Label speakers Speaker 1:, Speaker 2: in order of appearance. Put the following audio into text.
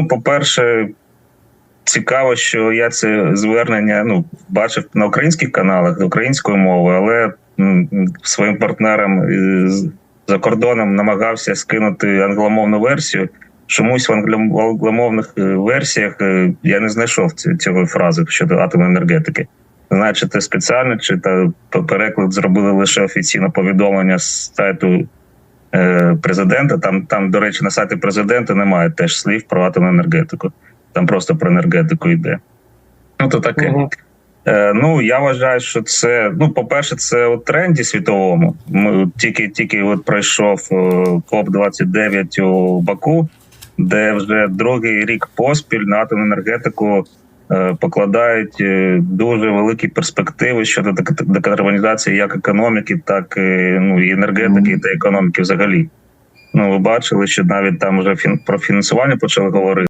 Speaker 1: Ну, по-перше, цікаво, що я це звернення ну, бачив на українських каналах українською мовою, але своїм партнерам за кордоном намагався скинути англомовну версію. Чомусь в англомовних е, версіях е, я не знайшов ці- цього фрази щодо атомної енергетики. Значить, спеціально чи та переклад зробили лише офіційне повідомлення з сайту президента. Там, там, до речі, на сайті президента немає теж слів про атомну енергетику. Там просто про енергетику йде. Ну, то таке. Е, ну, я вважаю, що це, ну, по-перше, це у тренді світовому. Ми тільки, тільки от пройшов КОП-29 у Баку, де вже другий рік поспіль на атомну енергетику е, покладають е, дуже великі перспективи щодо декарбонізації як економіки, так і, ну, і енергетики, та економіки взагалі. Ну, ви бачили, що навіть там вже про фінансування почали говорити.